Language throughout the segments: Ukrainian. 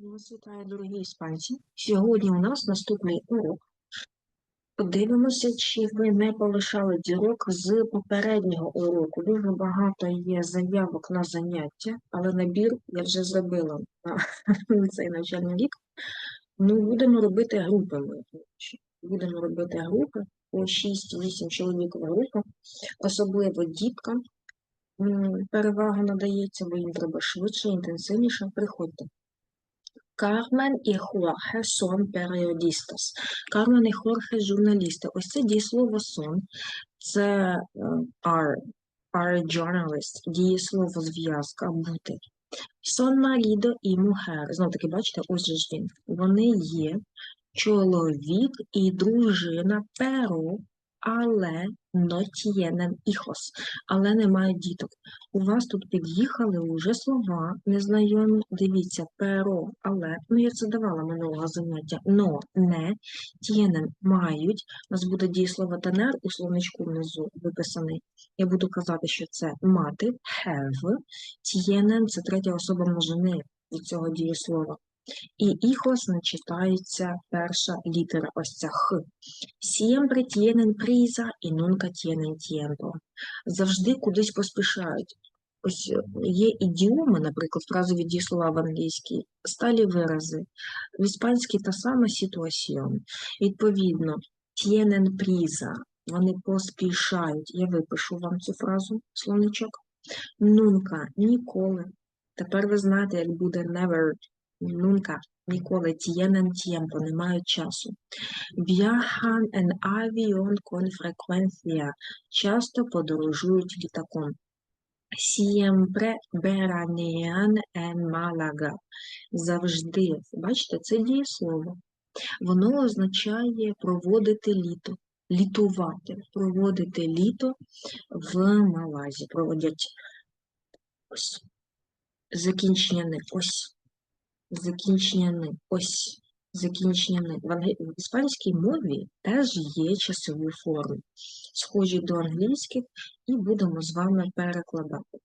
Вітаю, дорогі іспанці. Сьогодні у нас наступний урок. Подивимося, чи ви не полишали дірок з попереднього уроку. Дуже багато є заявок на заняття, але набір я вже зробила на цей навчальний рік. Ну, будемо робити групами. Будемо робити групи по 6-8 чоловік в групу, особливо діткам. Перевага надається, бо їм треба швидше, інтенсивніше. Приходьте. Кармен і Хорхе сон періодістас. Кармен і Хорхе журналісти. Ось це дієслово сон. Це е, are, are journalist, дієслово зв'язка, бути. Сон марідо і мухер. Знову таки, бачите, ось же ж він. Вони є чоловік і дружина, перо, але tienen hijos, але не мають діток. У вас тут під'їхали уже слова незнайомі. Дивіться, перо, але, ну я це давала минулого заняття, но, не, tienen, мають. У нас буде дієслово тенер у словничку внизу виписаний. Я буду казати, що це мати, have, tienen – це третя особа множини від цього дієслова. І hijos не читається перша літера, ось ця х. Siempre tienen prisa y nunca tienen tiempo. Завжди кудись поспішають. Ось е, є ідіоми, наприклад, фразові дієслова в англійській, сталі вирази. В іспанській та сама ситуаціон. Відповідно, tienen prisa, вони поспішають. Я випишу вам цю фразу, словничок. Nunca – ніколи. Тепер ви знаєте, як буде never. Nunca – ніколи. Tienen tiempo – не мають часу. Viajan en avión con frecuencia. Часто подорожують літаком. Siempre veranean en Málaga. Завжди. Бачите, це дієслово. Воно означає проводити літо, літувати, проводити літо в Малазі. Проводять ось. Закінчення не ось. Закінчення ось. Закінчення англі... в іспанській мові теж є часові форми, схожі до англійських, і будемо з вами перекладати.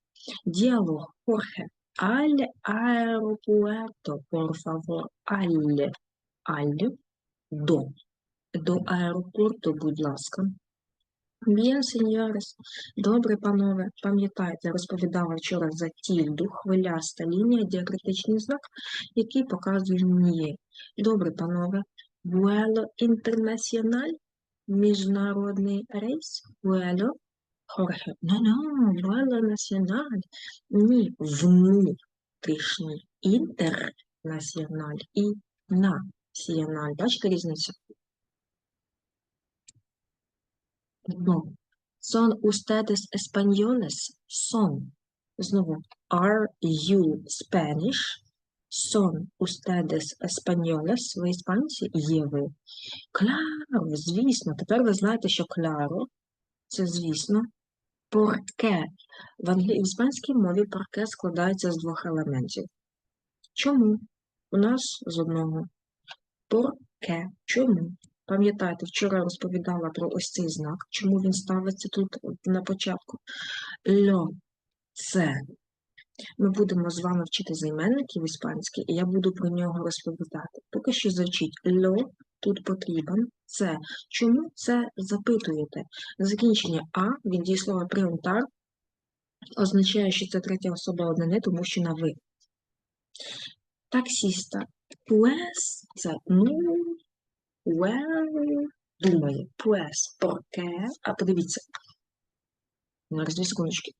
Діалог Хорхе. Аль аеропуерто, por favor. Аль. Аль. До. До аеропорту, будь ласка. Bien, señores. Добре, панове. Пам'ятайте, розповідала вчора за тільду, хвиляста лінія, діакритичний знак, який показує «ні». Добре, панове. Vuelo internacional, міжнародний рейс. Vuelo. Хорхе. No, no, vuelo nacional. Ні, внутрішній. Інтернаціональ і національ. Бачите різницю? No. Son ustedes españoles? Son. Знову. Are you Spanish? Son ustedes españoles? Ви іспанці? Є ви. Claro, звісно. Тепер ви знаєте, що claro – це звісно. Porque. В, англі... в іспанській мові porque складається з двох елементів. Чому? У нас з одного. Porque. Чому? Пам'ятаєте, вчора я розповідала про ось цей знак, чому він ставиться тут на початку. Льо це. Ми будемо з вами вчити займенників іспанський, і я буду про нього розповідати. Поки що завчіть льо тут потрібен. Це. Чому це запитуєте? Закінчення А від дієслова преунтар означає, що це третя особа однини, тому що на ви. Таксіста. Pues це ну. Well, думає, pues, porque, а подивіться, зараз дві секундочки.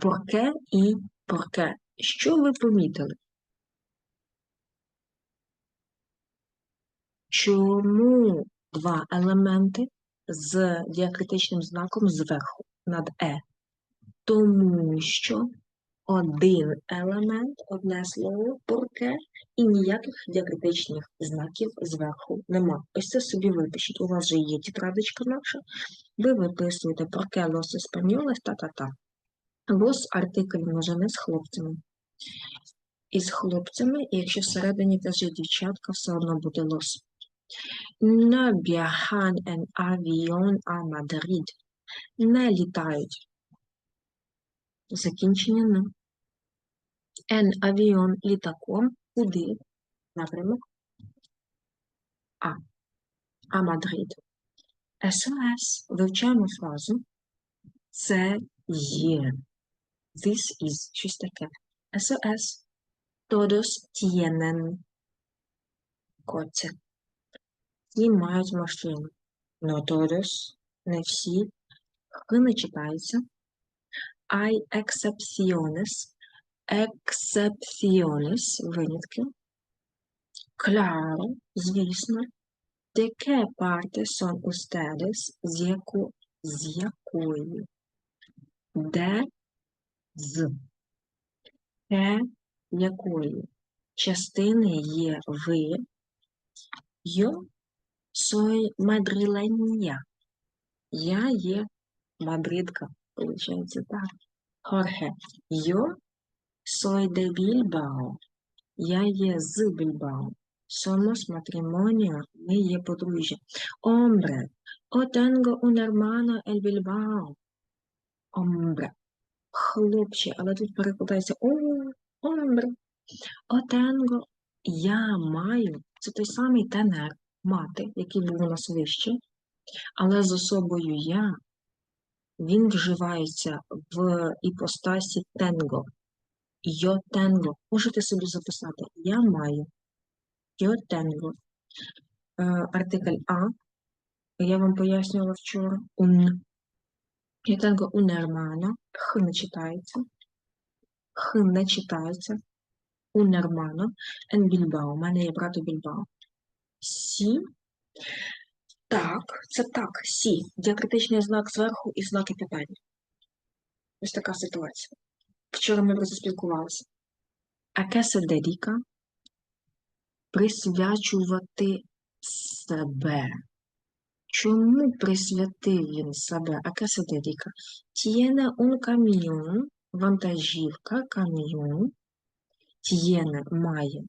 Porque і porque. Що ви помітили? Чому два елементи з діакритичним знаком зверху над е? Тому що один елемент, одне слово, порке, і ніяких діакритичних знаків зверху нема. Ось це собі випишіть. У вас вже є тетрадочка наша. Ви виписуєте порке лос еспаньолес та-та-та. Лос артикль множини з хлопцями. І з хлопцями, і якщо всередині теж є дівчатка, все одно буде лос. Не viajan en avión a Madrid. Не літають. Закінчення не. En авіон літаком. Куди? напрямок. А. А Мадрид. СОС. Вивчаємо фразу. Це є. This is щось таке. SOS. Todos tienen coche. Всі мають машину. No todos. Не всі. Х не читається. Hay excepciones. Excepciones. Винятки. Claro, звісно. De qué parte son ustedes? З, яку... з якої? Де з те якої частини є ви? Yo soy madrileña. Я є мадридка, виходить так. Jorge. Yo soy de Bilbao. Я є з Більбао. Somos matrimonio. Ми є подружжя. Hombre. O tengo un hermano en Bilbao. Hombre. Хлопче, але тут перекладається о, hombre. O tengo. Я маю. Це той самий тенер, мати, який був у нас вище. Але з особою я він вживається в іпостасі тенго. Yo tengo. Можете собі записати. Я маю. Yo tengo. Е, Артикль А. Я вам пояснювала вчора. Un. Я tengo un. Х не читається. Х не читається. Un hermano. En Bilbao. У мене є брат у Більбао. Сі. Так, це так. Сі. Діакритичний знак зверху і знаки питання. Ось така ситуація. Вчора ми вже спілкувалися. А ке се дедіка? Присвячувати себе. Чому присвятив він себе? А ке се дедіка? Тієне un каміон, вантажівка, каміон. Тієне має.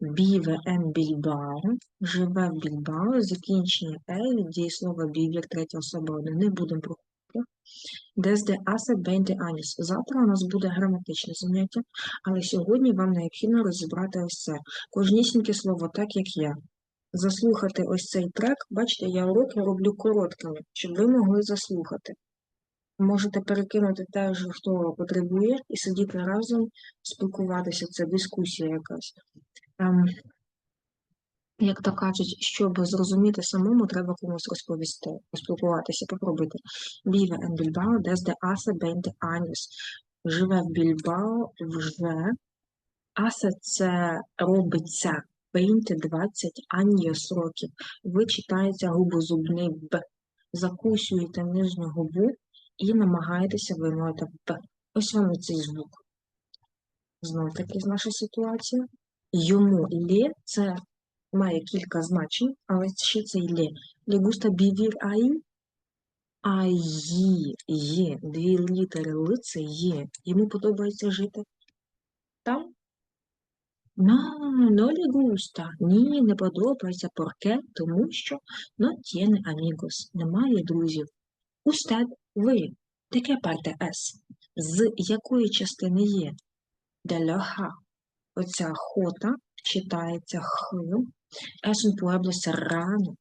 Біве ен Більбао, живе в Більбао, закінчення е від дієслова бівер, третя особа. Не будемо проходити. Desde hace 20 años. Завтра у нас буде граматичне заняття, але сьогодні вам необхідно розібрати ось це. Кожнісіньке слово, так як я. Заслухати ось цей трек. Бачите, я уроки роблю короткими, щоб ви могли заслухати. Можете перекинути теж, хто потребує, і сидіти разом, спілкуватися. Це дискусія якась. Ем, як то кажуть, щоб зрозуміти самому, треба комусь розповісти, поспілкуватися, попробуйте. Vive en Bilbao desde hace 20 años. Живе в Більбао вже. Hace – це робиться 20, 20 años років. Ви читаєте губозубний Б. Закусуєте нижню губу і намагаєтеся вимовити Б. Ось вам цей звук. Знов таки наша ситуація. Йому лє – це має кілька значень, але ще це лє. Gusta vivir ahí? А ї, є, дві літери Л це є. Йому подобається жити там? No, no le. Ні, не подобається. Порке? Тому що no tiene amigos. Немає друзів. Usted, ви. Таке parte es. З якої частини є? De loja. Оця хота читається х. Un pueblo serrano.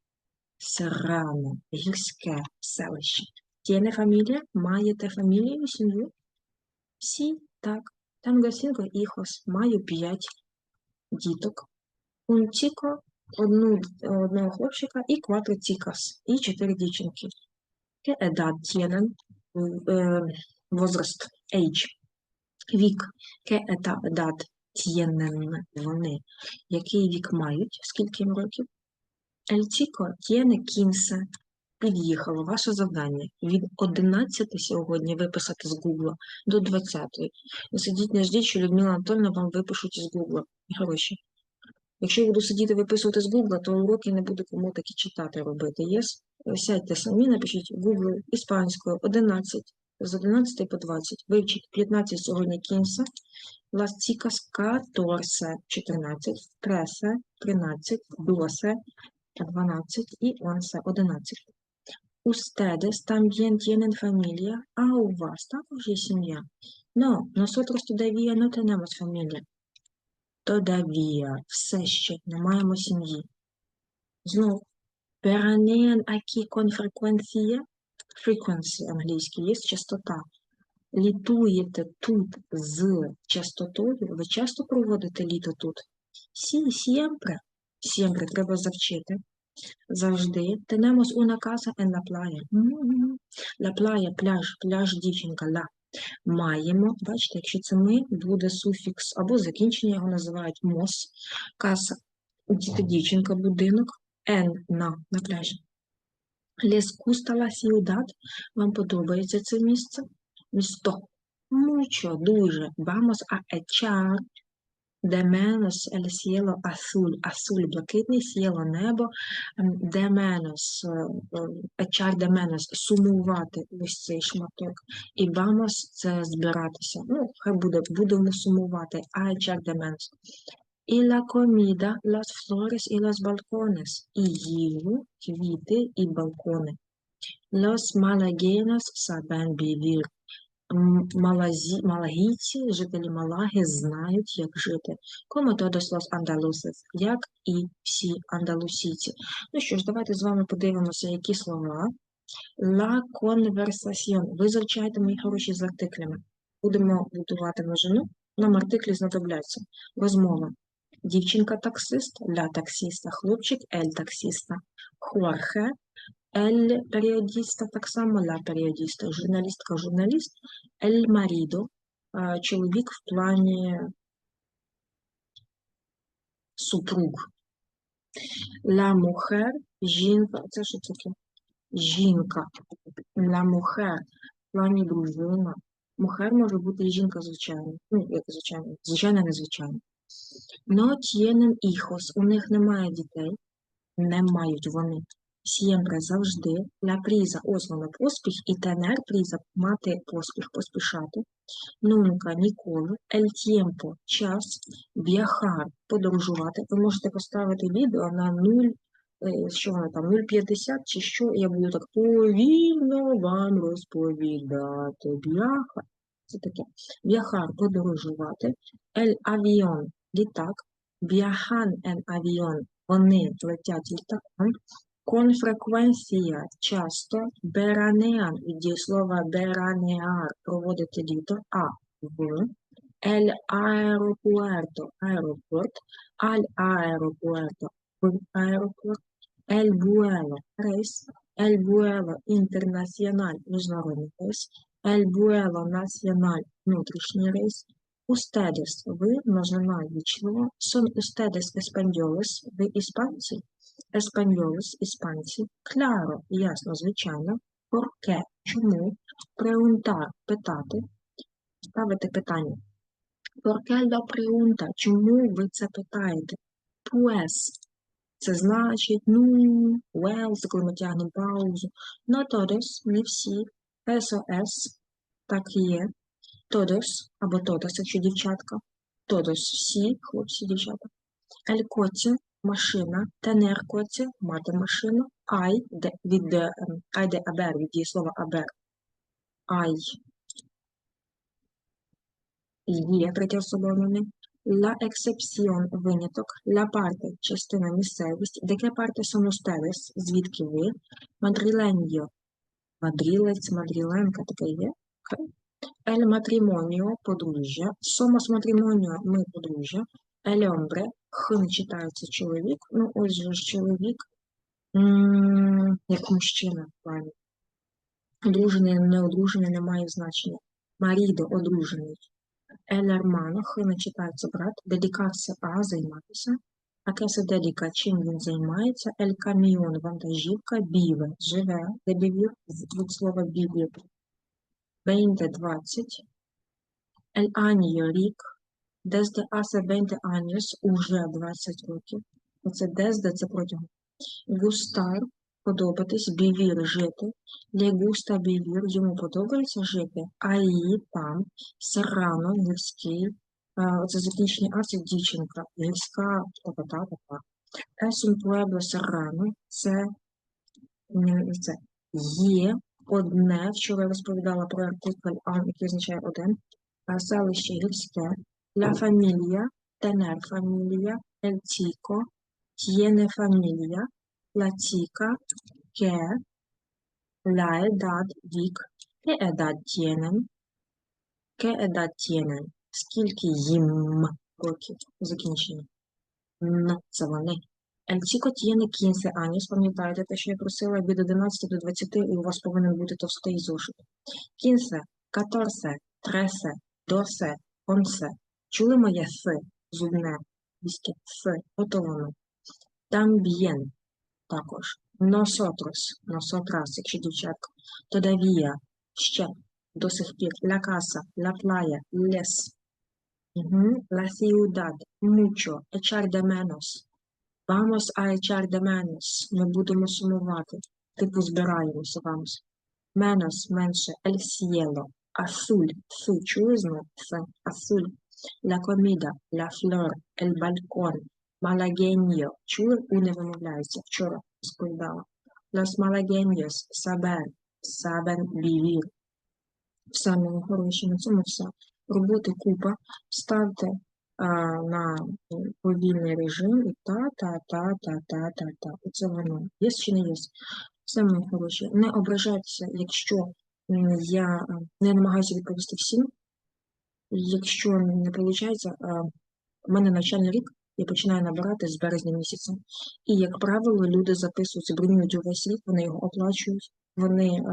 Serrano. Гірське селище. Tiene familia? Маєте фамілію, сім'ю? Всі, так. Tengo cinco hijos. Маю п'ять діток. Chico, одну, одного хлопчика і cuatro chicas. І чотири дівчинки. ¿Qué edad tienen? Е, Возраст. Age. Вік. ¿Qué edad tienen вони? Який вік мають? Скільки їм років? El chico tiene 15. Під'їхало ваше завдання від 11 сьогодні виписати з Гугла до 20. Ви сидіть, не ждіть, що Людмила Анатольовна вам випишуть із Гугла гроші. Якщо я буду сидіти виписувати з Гугла, то уроки не буду кому такі читати робити. Єс? Сядьте самі, напишіть Google іспанською 11, з 11 по 20. Вивчіть 15 сьогодні кінса. Las chicas 14, 14, 13, 13, 12, 12 і 11, 11. Ustedes también tienen familia, а у вас також є сім'я. No, nosotros todavía no tenemos familia. Todavia, все ще не маємо сім'ї. Знов, перанеан акі con frequencia, frequency англійський, є частота. Літуєте тут з частотою, ви часто проводите літо тут? Сі, siempre. Siempre треба завчити. Завжди. Tenemos una casa en la playa. La playa, пляж, пляж, дівчинка, ла. Маємо, бачите, якщо це ми, буде суфікс або закінчення, його називають мос, каса, діти, дівчинка, будинок, en, на, на пляжі. Gusta la ciudad. Вам подобається це місце? Місто. Mucho, дуже. Vamos a echar de menos el cielo azul. Azul, блакитний, cielo, небо. De menos, е, echar de menos, сумувати ось цей шматок. І vamos – це збиратися. Ну, хай буде, будемо сумувати. A echar de menos. Y la comida, las flores y los balcones. І їжу, квіти і балкони. Los malagueños saben vivir. Малагійці, жителі Малаги знають, як жити. Como todos los andaluces, як і всі андалусійці. Ну що ж, давайте з вами подивимося, які слова. La conversación. Ви завчайте, мої хороші, з артиклями. Будемо будувати множину. Нам артиклі знадобляться. Розмова. Дівчинка-таксист, ля таксіста, хлопчик, ель таксіста. Хорхе, ель періодіста, так само ля періодіста, журналістка, журналіст, ель марідо, чоловік в плані супруг. Ла мухер, жінка, це що таке? Жінка. Ла мухер, в плані дружина. Мухер може бути і жінка звичайна. Ну, як звичайно, звичайна, незвичайна. Но tienen hijos, у них немає дітей, не мають вони. Siempre завжди, prisa, ось воно поспіх, і tener prisa, мати поспіх, поспішати. Nunca, ніколи, el tiempo, час, viajar, подорожувати. Ви можете поставити відео на 0, е, що воно там, 0,50 чи що, я буду так повільно вам розповідати. Viajar, це таке. Viajar, подорожувати. El avión, літак. Viajan en avión, вони летять літаком. Con frecuencia, часто. Veranean, від дієслова veranear, проводити літо. А, в. El aeropuerto, аеропорт. Al aeropuerto, в аеропорт. El vuelo, рейс. El vuelo internacional, міжнародний рейс. El vuelo nacional, внутрішній рейс. Ustedes, ви, множина вічливо. Son ustedes españoles, ви іспанці. Españoles, іспанці. Claro, ясно, звичайно. ¿Por qué? Чому? Preguntar, питати. Ставити питання. ¿Por qué lo pregunta? Чому ви це питаєте? Pues. Це значить, ну, well, коли ми тягнемо паузу. No todos, не всі. SOS, так і є. Todos, або todas, якщо дівчатка. Todos, всі, хлопці, дівчата. El машина. Coche, мати машину. I, де, від, е, ем, I де haber, від дієслова haber. I. Є третя особа іменник. La excepción – виняток. La parte – частина місцевість. Qué parte son ustedes? Звідки ви? Madrileño – мадрілець, мадриленка, таке є. El matrimonio – подружжя. Somos matrimonio – ми подружжя. El hombre – х не читається чоловік. Ну, ось же ж чоловік, як мужчина в. Одружений, неодружений не значення. Марідо – одружений. El hermano, х не читається брат. Dedicarse а – займатися. А se dedica – чим він займається. El camión – вантажівка. Vive – живе. Vivir – від слова vivir. 20, 20. El año – рік. Desde hace 20 años – уже 20 років. Оце desde – це протягом. Gustar – подобатись. Vivir – жити. Le gusta vivir – йому подобається жити. Ahí – там. Serrano – гірський. Оце закінчення а – це дівчинка. Гірська така, така. Es un pueblo це, це є одне, вчора я розповідала про артикль «ан», який означає один, селище гірське, la familia, tener familia, el chico tiene familia, la chica que, la edad, вік, qué edad tienen, qué edad tienen, скільки їм років, закінчення. Н, це вони. El chico tiene 15 años, пам'ятаєте те, що я просила від 11 до 20, і у вас повинен бути товстий зошит. 15, 14, 13, 12, 11. Чули моє «с» зубне? Віське «с», ото воно. También, також. Nosotros, nosotras, якщо дівчатка. Todavía, ще, до сих пір. Casa, la playa, les. Угу. La ciudad, mucho, echar de menos. Vamos a echar de menos. Ми будемо сумувати. Типу збираємося, vamos. Menos, менше. El cielo, azul, чули знову? Це, azul. La comida, la flor, el balcón, malagueño. Чули? У не вимовляється. Вчора розповідала. Los malagueños saben, saben vivir. Все, хороші, на цьому все. Роботи купа. Ставте на повільний режим і та, та, та, та, та, та, та. Оце воно. Є чи не є? Все, мої хороші. Не ображайтеся, якщо я е, не намагаюся відповісти всім. Якщо не виходить, у мене навчальний рік, я починаю набирати з березня місяця. І, як правило, люди записуються, бронюють увесь рік, вони його оплачують, вони е,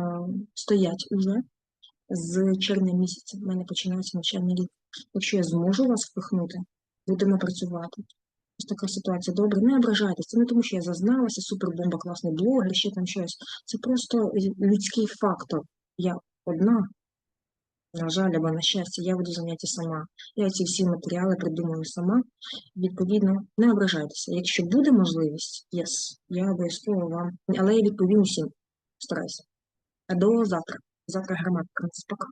стоять уже з червня місяця. У мене починається навчальний рік. Якщо я зможу вас впихнути, будемо працювати. Ось така ситуація. Добре, не ображайтеся. Це не тому, що я зазналася, супербомба, класний блогер, ще там щось. Це просто людський фактор. Я одна, на жаль, або на щастя, я веду заняття сама. Я ці всі матеріали придумую сама. Відповідно, не ображайтеся. Якщо буде можливість, yes, я обов'язково вам. Але я відповім усім. Стараюся. А до завтра. Завтра граматика. Пока.